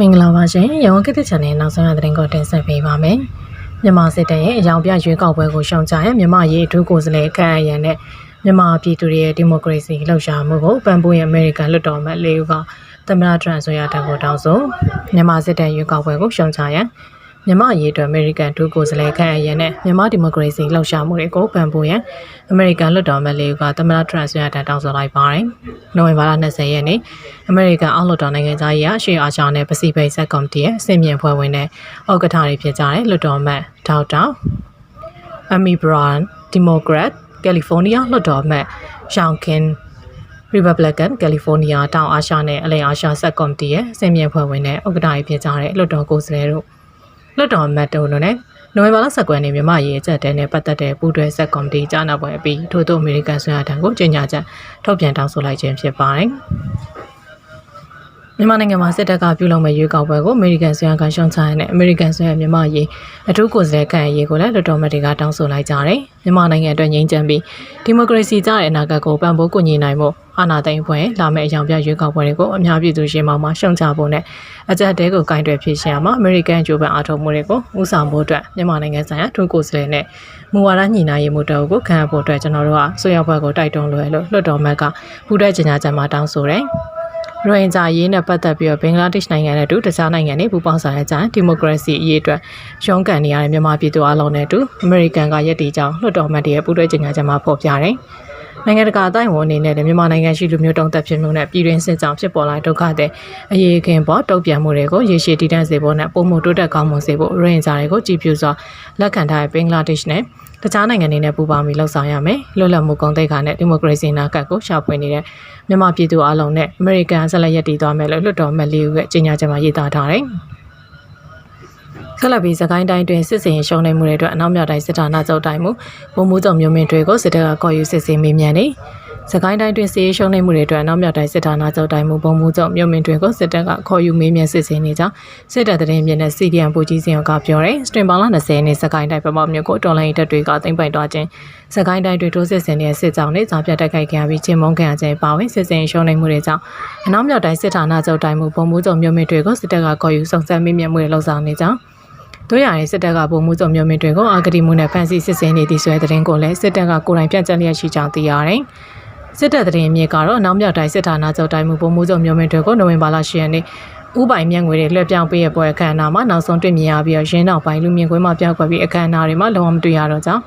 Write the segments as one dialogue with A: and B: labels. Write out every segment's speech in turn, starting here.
A: မင်္ဂလာပါရှင်။ရောင်ကတိ channel နောက်ဆုံးရသတင်းကိုတင်ဆက်ပေးပါမယ်။မြန်မာစစ်တပ်ရဲ့အယောင်ပြရွေးကောက်ပွဲကိုရှောင်ကြရမြန်မာရေးအထူးကိုယ်စားလှယ်ခန့်အပ်ရန်နဲ့မြန်မာပြည်သူတွေရဲ့ဒီမိုကရေစီလှုပ်ရှားမှုကိုပံ့ပိုးရအမေရိကန်လွှတ်တော်မှလေးဦးကသမ္မတထရန့်ဆိုရတဲ့ကိုတောင်းဆိုမြန်မာစစ်တပ်ရွေးကောက်ပွဲကိုရှောင်ကြရန် မြန်မာရေးအတွက်အမေရိကန်ဒုကိုယ်စားလှယ်ခန့်အပ်ရန်နဲ့မြန်မာဒီမိုကရေစီလှုပ်ရှားမှုတွေကိုပံ့ပိုးရန်အမေရိကန်လွှတ်တော်မှလေးဦးကသမ္မတထရန့်ဆိုရတဲ့တောင်းဆိုလိုက်ပါတယ်။နိုဝင်ဘာလ20ရက်နေ့အမေရိကန်အောက်လွှတ်တော်နိုင်ငံသားရေးအရှေ့အာရှနဲ့ပစိဖိတ်ဆက်ကော်မတီရဲ့အစင်မြင့်ဖွဲ့ဝင်တဲ့ဩက္ကဋ္ဌတွေဖြစ်ကြတဲ့လွှတ်တော်အမတ်ဒေါက်တာအမီဘရန်ဒီမိုကရတ်ကယ်လီဖိုးနီးယားလွှတ်တော်အမတ်ရှောင်းကင် Republican California တောင်အာရှနဲ့အလယ်အာရှဆက်ကော်မတီရဲ့အစင်မြင့်ဖွဲ့ဝင်တဲ့ဥက္ကဋ္ဌတွေဖြစ်ကြတဲ့လွှတ်တော်ကိုယ်စားလှယ်တို့ လွှတ်တော်အမတ်တို့နဲ့နိုဝင်ဘာလ19ရက်နေ့မြန်မာရေးအချက်တဲနဲ့ပတ်သက်တဲ့ပူးတွဲဆက်ကော်မတီကြားနာပွဲအပြီးထို့သောအမေရိကန်ဆွေးနွေးထံကိုကြေညာချက်ထုတ်ပြန်တောင်းဆိုလိုက်ခြင်းဖြစ်ပါတယ်။မြန်မာနိုင်ငံမှာစစ်တပ်ကပြုလုပ်မဲ့ရွေးကောက်ပွဲကိုအမေရိကန်ဆွေးနွေးကရှုံချရတဲ့အမေရိကန်ဆွေးနွေးမြန်မာရေးအထူးကိုယ်စားလှယ်ခန့်အရေးကိုလည်းလွှတ်တော်မှတ်တွေကတောင်းဆိုလိုက်ကြတယ်။မြန်မာနိုင်ငံအတွက်ငြိမ်းချမ်းပြီးဒီမိုကရေစီကြတဲ့အနာဂတ်ကိုပံ့ပိုးကူညီနိုင်ဖို့ အာဏာသိမ်းဖွဲ့လာမယ့်အကြောင်းပြရွေးကောက်ပွဲတွေကိုအများပြည်သူရှင်းမောင်းမှာရှုံချဖို့နဲ့အကြက်တဲကိုကင်တွယ်ဖြစ်ရှင်းရမှာအမေရိကန်ဂျိုးပန်အားထုတ်မှုတွေကိုဦးဆောင်ဖို့အတွက်မြန်မာနိုင်ငံဆိုင်ရာထူးကိုယ်စားလှယ်နဲ့မူဝါဒညှိနှိုင်းရေးမှုတောက်ကိုခံအပ်ဖို့အတွက်ကျွန်တော်တို့ကဆွေးရောက်ဘက်ကိုတိုက်တွန်းလွှဲလို့လွှတ်တော်မှတ်ကပူးတွဲကြေညာချက်မှာတောင်းဆိုတယ်။ရိုဟင်ဂျာရေးနဲ့ပတ်သက်ပြီးတော့ဘင်္ဂလားဒေ့ရှ်နိုင်ငံနဲ့အတူတခြားနိုင်ငံတွေပူးပေါင်းဆောင်ရွက်ကြရင်ဒီမိုကရေစီအရေးအတွက်ရုန်းကန်နေရတဲ့မြန်မာပြည်သူအလုံးနဲ့အတူအမေရိကန်ကရည်တည်ကြောင်းလွှတ်တော်မှတ်တွေရဲ့ပူးတွဲကြေညာချက်မှာဖော်ပြတယ်။ နိုင်ငံတကာအတိုင်းဝန်အနေနဲ့လည်းမြန်မာနိုင်ငံရှိလူမျိုးတုံးသက်ဖြစ်မှုနဲ့ပြည်တွင်းစစ်ကြောင့်ဖြစ်ပေါ်လာဒုက္ခတဲ့အရေးခင်ပေါ်တုံ့ပြန်မှုတွေကိုရေရှည်တည်တံ့စေဖို့နဲ့ပုံမှုတိုးတက်ကောင်းမွန်စေဖို့ရိုဟင်ဂျာတွေကိုကြည်ပြူစွာလက်ခံထားတဲ့ဘင်္ဂလားဒေ့ရှ်နဲ့တခြားနိုင်ငံတွေနဲ့ပူးပေါင်းပြီးလှုပ်ဆောင်ရမယ်လွတ်လပ်မှုကုန်သိက္ခာနဲ့ဒီမိုကရေစီနာကတ်ကိုရှာဖွေနေတဲ့မြန်မာပြည်သူအလုံးနဲ့အမေရိကန်ဆက်လက်ရည်တည်သွားမယ်လို့လွှတ်တော်မှတ်လေးဦးကကြေညာချက်မှာရေးသားထားတယ် ဆက်လက်ပြီးစကိုင်းတိုင်းတွင်စစ်စင်ရှုံးနေမှုတွေအတွက်အနောက်မြောက်တိုင်းစစ်ဌာနချုပ်တိုင်းမူဗိုလ်မှူးချုပ်မျိုးမင်းတွေကိုစစ်တပ်ကကော်ယူစစ်ဆေးမေးမြန်းနေစကိုင်းတိုင်းတွင်စစ်ရေးရှုံးနေမှုတွေအတွက်အနောက်မြောက်တိုင်းစစ်ဌာနချုပ်တိုင်းမူဗိုလ်မှူးချုပ်မျိုးမင်းတွေကိုစစ်တပ်ကခေါ်ယူမေးမြန်းစစ်ဆေးနေကြောင်းစစ်တပ်သတင်းမြစ်နဲ့ CDN ပူကြီးစင်ကပြောတယ်စတင်ပါလာ20နှစ်စကိုင်းတိုင်းပမောက်မြို့ကိုတော်လိုင်းတပ်တွေကတင်ပိုင်သွားခြင်းစကိုင်းတိုင်းတွင်ထိုးစစ်ဆင်တဲ့စစ်ကြောင်းနဲ့ဇာပြတ်တိုက်ခိုက်ခံပြီးချင်းမုန်းခံခြင်းပါဝင်စစ်စင်ရှုံးနေမှုတွေကြောင့်အနောက်မြောက်တိုင်းစစ်ဌာနချုပ်တိုင်းမူဗိုလ်မှူးချုပ်မျိုးမင်းတွေကိုစစ်တပ်ကခေါ်ယူစုံစမ်းမေးမြန်းမှုတွေလှုပ်ဆောင်နေကြောင်း တို့ရရင်စစ်တပ်ကပုံမှုစုံမျိုးမင်းတွေကိုအာဂတိမှုနဲ့ဖမ်းဆီးစစ်ဆေးနေသည့်ဆွဲတဲ့ကိုလည်းစစ်တပ်ကကိုယ်တိုင်ပြန့်ကျက်လျက်ရှိကြောင်းသိရတယ်။စစ်တပ်သတင်းအမြစ်ကတော့နောက်မြောက်တိုင်းစစ်ဌာနချုပ်တိုင်းမှုပုံမှုစုံမျိုးမင်းတွေကိုနိုဝင်ဘာလ10ရက်နေ့ဥပိုင်မြတ်ငွေတွေလွှဲပြောင်းပေးရပွဲအခမ်းအနားမှာနောက်ဆုံးတွေ့မြင်ရပြီးရင်းနောက်ပိုင်းလူမြင်ကွင်းမှာပြောက်ကွက်ပြီးအခမ်းအနားတွေမှာလုံးဝမတွေ့ရတော့ကြောင်း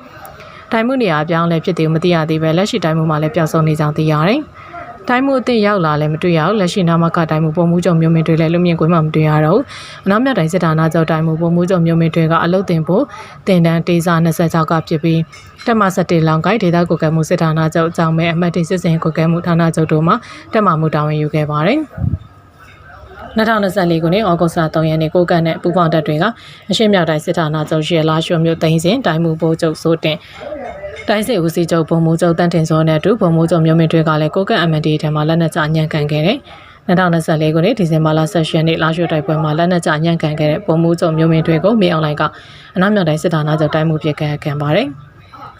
A: တိုင်းမှုနေရာအပြောင်းလဲဖြစ်သေးမသိရသေးပဲလက်ရှိတိုင်းမှုမှာလည်းပျောက်ဆုံးနေကြောင်းသိရတယ်။ တိုင်းမှုအသစ်ရောက်လာလည်းမတွေ့ရဘူးလက်ရှိနာမကတိုင်းမှုပုံမှုချုပ်မျိုးမင်းတွေလည်းလူမြင်ကွင်းမှာမတွေ့ရတော့ဘူးအနောက်မြောက်တိုင်းစစ်ဌာနချုပ်တိုင်းမှုပုံမှုချုပ်မျိုးမင်းတွေကအလုတ်တင်ဖို့တင်တန်းတေးစာ26ကဖြစ်ပြီးတက်မ17လောင်ကိုက်ဒေသကိုကဲမှုစစ်ဌာနချုပ်အကြောင်းမဲ့အမှတ်တိစစ်စင်ကိုကဲမှုဌာနချုပ်တို့မှတက်မှမှုတာဝန်ယူခဲ့ပါတယ်2024ခုနှစ်ဩဂုတ်လ3ရက်နေ့ကိုကန့်နဲ့ပူပေါင်းတပ်တွေကအရှေ့မြောက်တိုင်းစစ်ဌာနချုပ်ရှိလာရွှေမြို့သိန်းစင်တိုင်းမှုဘိုးချုပ်စိုးတင် တိုင်းစစ်ဦးစီးချုပ်ဗိုလ်မှူးချုပ်တန်းထင်စောနဲ့အတူဗိုလ်မှူးချုပ်မျိုးမင်းတွေကလည်းကိုကန့် MND ထဲမှာလက်နက်ချညံ့ကန်ခဲ့တယ်2024ခုနှစ်ဒီဇင်ဘာလ16ရက်နေ့လာရွှေတိုက်ပွဲမှာလက်နက်ချညံ့ကန်ခဲ့တဲ့ဗိုလ်မှူးချုပ်မျိုးမင်းတွေကိုမေအောင်လိုင်ကအနောက်မြောက်တိုင်းစစ်ဌာနချုပ်တိုင်းမှုဖြစ်ခဲ့ခံပါတယ်။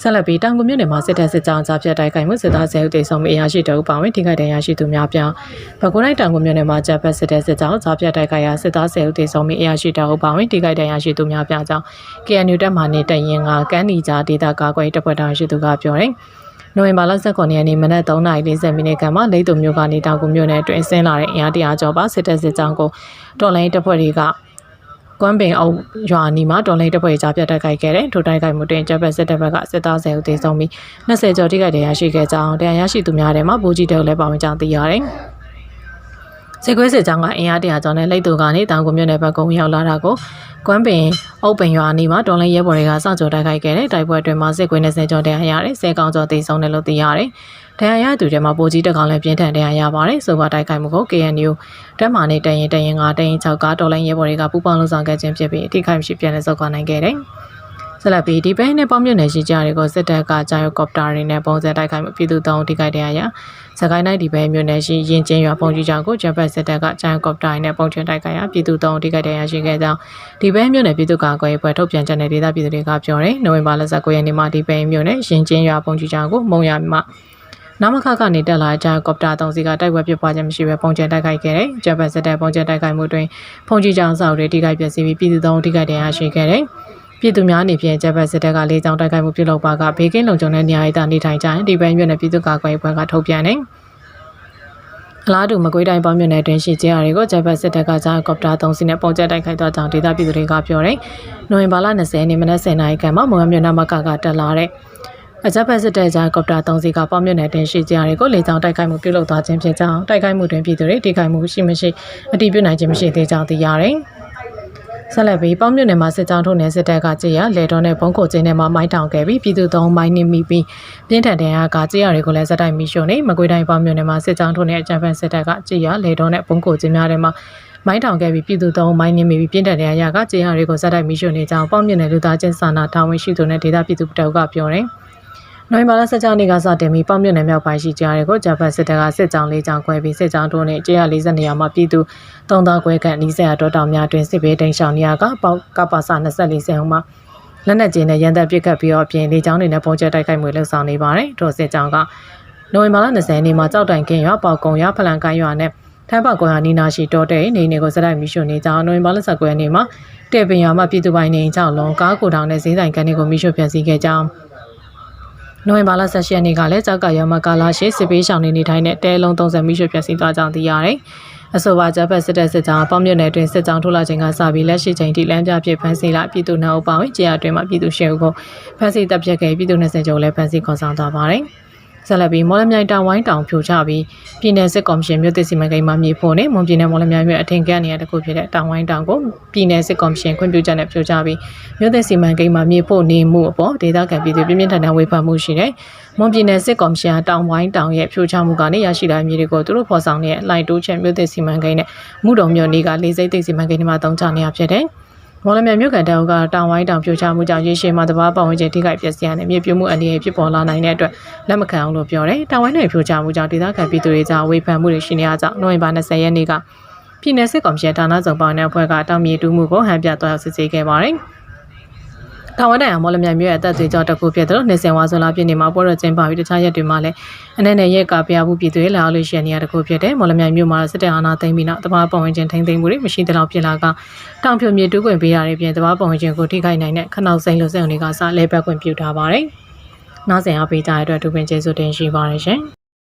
A: ဆက်လက်ပြီးတောင်ကုမြို့နယ်မှာစစ်တပ်စစ်ကြောင်းကြားဖြတ်တိုက်ခိုက်မှုစစ်သားဆဲဦးတေဆုံးမှုအရာရှိတအုပ်ပါဝင်ထိခိုက်ဒဏ်ရာရှိသူများပြောင်းဘကုတိုင်းတောင်ကုမြို့နယ်မှာဂျပက်စစ်တပ်စစ်ကြောင်းကြားဖြတ်တိုက်ခိုက်ရာစစ်သားဆဲဦးတေဆုံးမှုအရာရှိတအုပ်ပါဝင်ထိခိုက်ဒဏ်ရာရှိသူများပြောင်းကြောင်း KNU တပ်မှနေတရင်ကကန်းနီကြားဒေသကာကွယ်တပ်ဖွဲ့တော်ရှိသူကပြောတယ်နိုဝင်ဘာလ19ရက်နေ့မနက်3:40မိနစ်ခန့်မှာလိတ်တုံမြို့ကနေတောင်ကုမြို့နယ်အတွင်းဆင်းလာတဲ့အင်အားတရာကျော်ပါစစ်တပ်စစ်ကြောင်းကိုတော်လိုင်းတပ်ဖွဲ့တွေက ကွမ်ပင်အုပ်ရွာနီမှာတော်လိုင်းတပ်ဖွဲ့ကြားပြတ်တိုက်ခိုက်ခဲ့တဲ့ထိုတိုက်ခိုက်မှုတွင်ဂျပန်စစ်တပ်ဘက်ကစစ်သား10ဦးသေဆုံးပြီး20ကျော်ထိခိုက်ဒဏ်ရာရှိခဲ့ကြောင်းတရားရရှိသူများထဲမှာဗိုလ်ကြီးတောက်လည်းပါဝင်ကြောင်းသိရတယ်။စစ်ကွေးစစ်ကြောင်းကအင်အားတရာကျော်နဲ့လိတ်တူကနေတောင်ကုမြို့နယ်ဘက်ကုန်းရောက်လာတာကိုကွမ်ပင်အုပ်ပင်ရွာနီမှာတော်လိုင်းရဲဘော်တွေကစောင့်ကြိုတိုက်ခိုက်ခဲ့တဲ့တိုက်ပွဲအတွင်းမှာစစ်ကွေး20ကျော်တရားရတယ်။10ကောင်ကျော်သေဆုံးတယ်လို့သိရတယ်။ ဒဏ်ရာရသူတွေမှာပိုကြီးတက်ကောင်လည်းပြင်းထန်ဒဏ်ရာရပါတယ်ဆိုပါတိုက်ခိုက်မှုကို KNU တက်မာနေတရင်တရင်ကတရင်6ကတော်လိုင်းရဲဘော်တွေကပူပေါင်းလုံဆောင်ခဲ့ခြင်းဖြစ်ပြီးအထိခိုက်မရှိပြန်လည်ဆုတ်ခွာနိုင်ခဲ့တယ်။ဆက်လက်ပြီးဒီဘဲနဲ့ပေါင်းမြုပ်နယ်ရှိကြတွေကိုစစ်တပ်ကဂျာယိုကော်ပတာတွေနဲ့ပုံစံတိုက်ခိုက်မှုပြည်သူတောင်းထိခိုက်တဲ့အရာစကိုင်းတိုင်းဒီဘဲမြို့နယ်ရှိရင်ကျင်းရွာပုံကြီးကြောင်ကိုဂျပန်စစ်တပ်ကဂျာယိုကော်ပတာတွေနဲ့ပုံချတိုက်ခိုက်ရာပြည်သူတောင်းထိခိုက်တဲ့အရာရှိခဲ့ကြောင်းဒီဘဲမြို့နယ်ပြည်သူ့ကာကွယ်ရေးဖွဲ့ထုတ်ပြန်ချက်နဲ့ဒေသပြည်သူတွေကပြောတယ်။နိုဝင်ဘာလ19ရက်နေ့မှာဒီဘဲမြို့နယ်ရင်ကျင်းရွာပုံကြီးကြောင်ကိုမုံရမှာ နမခကနေတက်လာတဲ့ဂျာကော်ပတာ၃စီးကတိုက်ပွဲဖြစ်ပွားခြင်းမရှိဘဲပုံကျန်တိုက်ခိုက်ခဲ့တယ်။ဂျပန်စစ်တပ်ပုံကျန်တိုက်ခိုက်မှုတွင်ဖုန်ကြီးကြောင်ဆောက်တွေတိခိုက်ပျက်စီးပြီးပြည်သူသုံးတိခိုက်တရားရှိခဲ့တယ်။ပြည်သူများအနေဖြင့်ဂျပန်စစ်တပ်ကလေးကြောင်တိုက်ခိုက်မှုပြုလုပ်ပါကဘေးကင်းလုံခြုံတဲ့နေရာဒေသနေထိုင်ကြရင်ဒီပန်းရွက်နဲ့ပြည်သူ့ကာကွယ်ရေးဘက်ကထုတ်ပြန်တယ်။အလားတူမကွေးတိုင်းပေါင်းမြို့နယ်တွင်ရှိကျင်းတွေကိုဂျပန်စစ်တပ်ကဂျာကော်ပတာ၃စီးနဲ့ပုံကျန်တိုက်ခိုက်တော့ကြောင့်ဒေသပြည်သူတွေကပြောတယ်။နိုဝင်ဘာလ20ရက်နေ့မနက်10:00နာရီခန့်မှာမော်ရမြို့နမကကတက်လာတဲ့ အကြပ်ဖက်စစ်တဲ့ကြားကော်ပတာ၃စီးကပေါ့မြင့်နယ်တင်ရှိကြတွေကိုလေကြောင်းတိုက်ခိုက်မှုပြုလုပ်သွားခြင်းဖြစ်ကြောင်းတိုက်ခိုက်မှုတွင်ပြည်သူတွေတိခိုက်မှုရှိမရှိအတည်ပြုနိုင်ခြင်းမရှိသေးကြောင်းသိရတယ်။ဆက်လက်ပြီးပေါ့မြင့်နယ်မှာစစ်ကြောင်းထုတ်နေစစ်တပ်ကကြေးရလေတော်နဲ့ဘုံကိုကျင်းထဲမှာမိုင်းတောင်ခဲ့ပြီးပြည်သူသုံးမိုင်းနှိမိပြီးပြင်းထန်တဲ့အားကကြေးရတွေကိုလည်းဇက်တိုက်မိရှုံနေမကွေးတိုင်းပေါ့မြင့်နယ်မှာစစ်ကြောင်းထုတ်နေအကြပ်ဖက်စစ်တပ်ကကြေးရလေတော်နဲ့ဘုံကိုကျင်းများထဲမှာမိုင်းတောင်ခဲ့ပြီးပြည်သူသုံးမိုင်းနှိမိပြီးပြင်းထန်တဲ့အရာကကြေးရတွေကိုဇက်တိုက်မိရှုံနေကြောင်းပေါ့မြင့်နယ်လူသားချင်းစာနာတာဝန်ရှိသူနဲ့ဒေသပြည်သူတောက်ကပြောတယ်။ နိုဝင်ဘာလ16ရက်နေ့ကစတင်ပြီးပေါ့မြင့်နယ်မြောက်ပိုင်းရှိကြားတွေကိုဂျပန်စစ်တပ်ကစစ်ကြောင်းလေးကြောင်းခွဲပြီးစစ်ကြောင်းတို့နဲ့140နေရာမှာပြည်သူ3000ခွဲခန့်နီးစပ်ရာတောတောင်များတွင်စစ်ဘေးတိန်ရှောင်နေရကပေါကပ္ပစ24ဆယ်ဟုမှာလက်နက်ကျင်းနဲ့ရန်တပ်ပစ်ခတ်ပြီးတော့အပြင်လေကြောင်းတွေနဲ့ပုံကျဲတိုက်ခိုက်မှုလှုပ်ဆောင်နေပါတယ်။ထို့စစ်ကြောင်းကနိုဝင်ဘာလ20ရက်နေ့မှာကြောက်တိုင်ကင်းရွာပေါကုံရွာဖလန်ကိုင်းရွာနဲ့ထမ်းပေါကွန်ရွာနီနာရှိတောတဲ့နေနေကိုစတိုက်မီရှုနေကြောင်းနိုဝင်ဘာလ19ရက်နေ့မှာတဲ့ပင်ရွာမှာပြည်သူပိုင်နေကြောင်းလုံးကားကိုတောင်နဲ့ဈေးဆိုင်ကန်တွေကိုမီရှုဖျက်ဆီးခဲ့ကြောင်း နိုဝင်ဘာလ16ရက်နေ့ကလည်းကြောက်ကရမကာလာရှိစစ်ပေးဆောင်နေနေထိုင်တဲ့တဲလုံး30မိရှုပြည့်စည်သွားကြောင်းသိရတယ်။အဆိုပါဂျပန်စစ်တပ်စစ်ကြောင်းပေါင်းမြနယ်တွင်စစ်ကြောင်းထုတ်လာခြင်းကစပြီးလက်ရှိချိန်ထိလမ်းပြဖြစ်ဖမ်းဆီးလာပြည်သူနှောက်ပါဝင်ကြေရတွင်မှပြည်သူရှေ့ကိုဖမ်းဆီးတပ်ဖြတ်ခဲ့ပြည်သူ20ကျော်လည်းဖမ်းဆီးခေါ်ဆောင်သွားပါတယ်။ ဆက်လက်ပြီးမော်လမြိုင်တောင်ဝိုင်းတောင်ဖြိုချပြီးပြည်내စစ်ကော်မရှင်မြို့သစ်စီမံကိန်းမှမြေဖို့နဲ့မွန်ပြည်နယ်မော်လမြိုင်မြို့အထင်ကန့်နေရတဲ့ခုဖြစ်တဲ့တောင်ဝိုင်းတောင်ကိုပြည်내စစ်ကော်မရှင်ခွင့်ပြုချက်နဲ့ဖြိုချပြီးမြို့သစ်စီမံကိန်းမှမြေဖို့နေမှုအပေါ်ဒေသခံပြည်သူပြင်းပြင်းထန်ထန်ဝေဖန်မှုရှိတယ်။မွန်ပြည်နယ်စစ်ကော်မရှင်တောင်ဝိုင်းတောင်ရဲ့ဖြိုချမှုကနေရရှိလာမြေတွေကိုသူတို့ဖော်ဆောင်တဲ့လိုက်တိုးချက်မြို့သစ်စီမံကိန်းနဲ့မှုတော်မြို့နေကလေးစိတ်သိစီမံကိန်းတွေမှာတုံးချနေရဖြစ်တယ်။ မော်လမြိုင်မြို့ကန်တောင်ကတောင်ဝိုင်းတောင်ပြိုချမှုကြောင့်ရေရှည်မှာတဘာပတ်ဝန်းကျင်ထိခိုက်ပျက်စီးရတဲ့မြေပြိုမှုအန္တရာယ်ဖြစ်ပေါ်လာနိုင်တဲ့အတွက်လက်မခံအောင်လို့ပြောတယ်။တောင်ဝိုင်းနယ်ပြိုချမှုကြောင့်ဒေသခံပြည်သူတွေကြားဝေဖန်မှုတွေရှိနေရကြောင်းနိုဝင်ဘာ20ရက်နေ့ကပြည်내စစ်ကောင်စီဌာနဆောင်ပေါင်းတဲ့အဖွဲ့ကတောင်မြေတူးမှုကိုဟန်ပြသွားရောက်စစ်ဆေးခဲ့ပါတယ်။ တောင်ဝိုင်းတိုင်အောင်မော်လမြိုင်မြို့ရဲ့အသက်သွေးကြောတစ်ခုဖြစ်တယ်လို့နေစင်ဝါဆိုလာပြည်နေမှာပေါ်တော့ကျင်းပပြီးတခြားရက်တွေမှာလည်းအနေနဲ့ရက်ကပြမှုပြည်သူတွေလာလို့ရှိတဲ့နေရာတစ်ခုဖြစ်တယ်။မော်လမြိုင်မြို့မှာစစ်တပ်အာဏာသိမ်းပြီးနောက်တဘာပုံဝင်ချင်းထိမ့်သိမ်းမှုတွေမရှိတဲ့လောက်ဖြစ်လာကတောင်ဖြိုမြေတူးခွင့်ပေးရတဲ့ပြင်တဘာပုံဝင်ချင်းကိုထိခိုက်နိုင်တဲ့ခနောက်စိန်လို့စိန်ုံတွေကစလဲဘက်ခွင့်ပြုထားပါတယ်။နောက်ဆက်အားပေးကြတဲ့အတွက်ဒုပင်ကျေးဇူးတင်ရှိပါတယ်ရှင်။